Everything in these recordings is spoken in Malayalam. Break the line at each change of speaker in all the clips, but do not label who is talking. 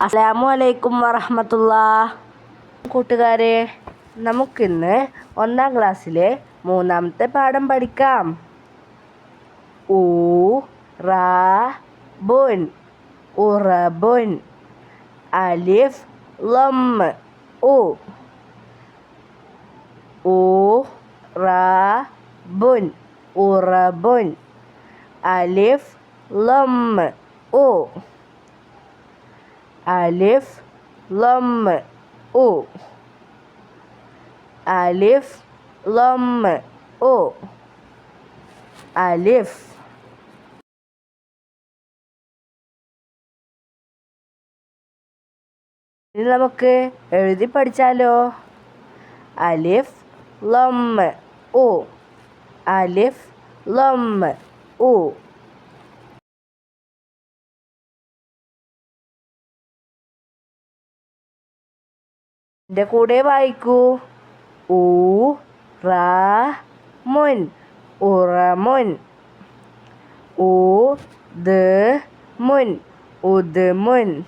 അസ്സലാമു അലൈക്കും വറഹമത്തുള്ള കൂട്ടുകാരെ നമുക്കിന്ന് ഒന്നാം ക്ലാസ്സിലെ മൂന്നാമത്തെ പാഠം പഠിക്കാം. ഊ റാ ബുൻ ഉറബുൻ അലിഫ് ലം ഉ. ഊ റാ ബുൻ ഉറബുൻ അലിഫ് ലം ഉ. അലിഫ് ലം ഉ അലിഫ് ലം ഉ അലിഫ് ഇനി നമുക്ക് എഴുതി പഠിച്ചാലോ? അലിഫ് ലം ഉ അലിഫ് ലം ഉ എന്റെ കൂടെ വായിക്കൂ. ഊ റാ മുൻ ഉറമുൻ. ഊ ഉദ് മുൻ ഉദ്മുൻ.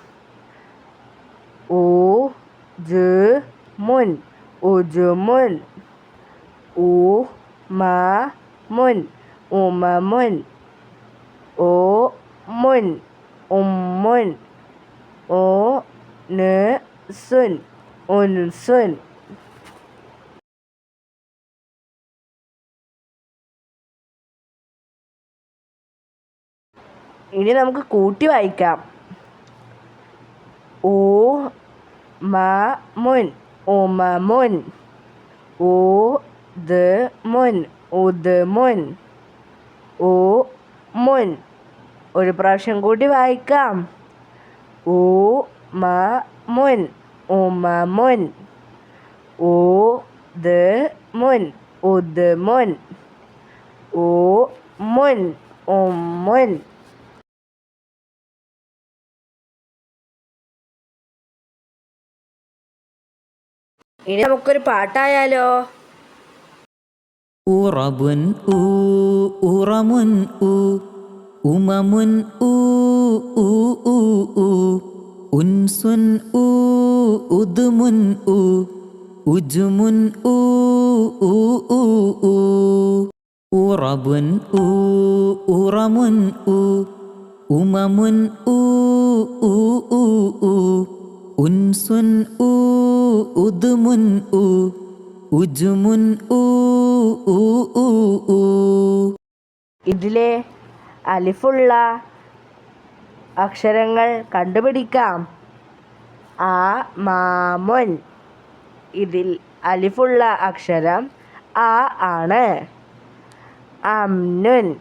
ഊ ജ മുൻ ഉജുമുൻ. ഊ മാ മുൻ ഉമമുൻ. ഓ മുൻ ഉമ്മുൻ. ഓ ന സുൻ. ഉൻസുൻ ഇനി നമുക്ക് കൂട്ടി വായിക്കാം. ഓ മുൻ. ഉമമുൻ ദ ദ് മുൻ. ഉദ് ഓ മുൻ. ഒരു പ്രാവശ്യം കൂടി വായിക്കാം. ഓ മ ഉമമുൻ ഊ ദ മുൻ ഉദ് മുൻ ഊ മുൻ ഉമ്മുൻ ഇനി നമുക്കൊരു പാട്ടായാലോ?
ഉറബുൻ ഊ ഉറമുൻ ഊ ഉമമുൻ ഊ ഊ ഊ ഊ. ഉൻസുൻ ഉദ്മുൻ ഊ ഉജുമുൻ ഉറബുൻ ഉറമുൻ ഊ ഉമമുൻ ഉൻസുൻ ഉദ്മുൻ ഊ ഉജുമുൻ
ഇതിലെ അലിഫുള്ള അക്ഷരങ്ങൾ കണ്ടുപിടിക്കാം. ആ മാമുൻ ഇതിൽ അലിഫുള്ള അക്ഷരം ആ ആണ്. അംനുൻ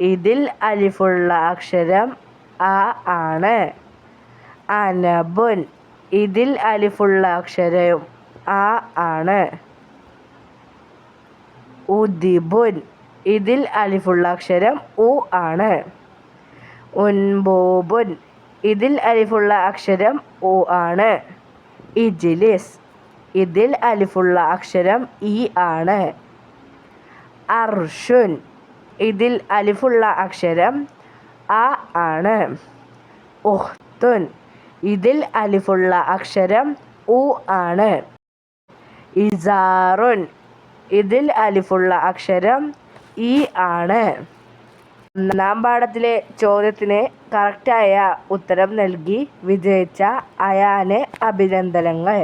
ഇതിൽ അലിഫുള്ള അക്ഷരം ആ ആണ്. അനബുൻ. ഇതിൽ അലിഫുള്ള അക്ഷരം ആ ആണ്. ഉദിബുൻ. ഇതിൽ അലിഫുള്ള അക്ഷരം ഉ ആണ്. ഉൻബോബുൻ ഇതിൽ അലിഫുള്ള അക്ഷരം ഉ ആണ്. ഇജിലിസ്. ഇതിൽ അലിഫുള്ള അക്ഷരം ഇ ആണ്. അർഷുൻ. ഇതിൽ അലിഫുള്ള അക്ഷരം അ ആണ്. ഉഹ്തുൻ. ഇതിൽ അലിഫുള്ള അക്ഷരം ഉ ആണ്. ഇസാറുൻ. ഇതിൽ അലിഫുള്ള അക്ഷരം ഇ ആണ്. ഒന്നാം പാഠത്തിലെ ചോദ്യത്തിന് കറക്റ്റായ ഉത്തരം നൽകി വിജയിച്ച അയാന് അഭിനന്ദനങ്ങൾ.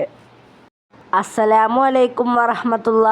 അസ്സലാമു അലൈക്കും വറഹമത്തുള്ള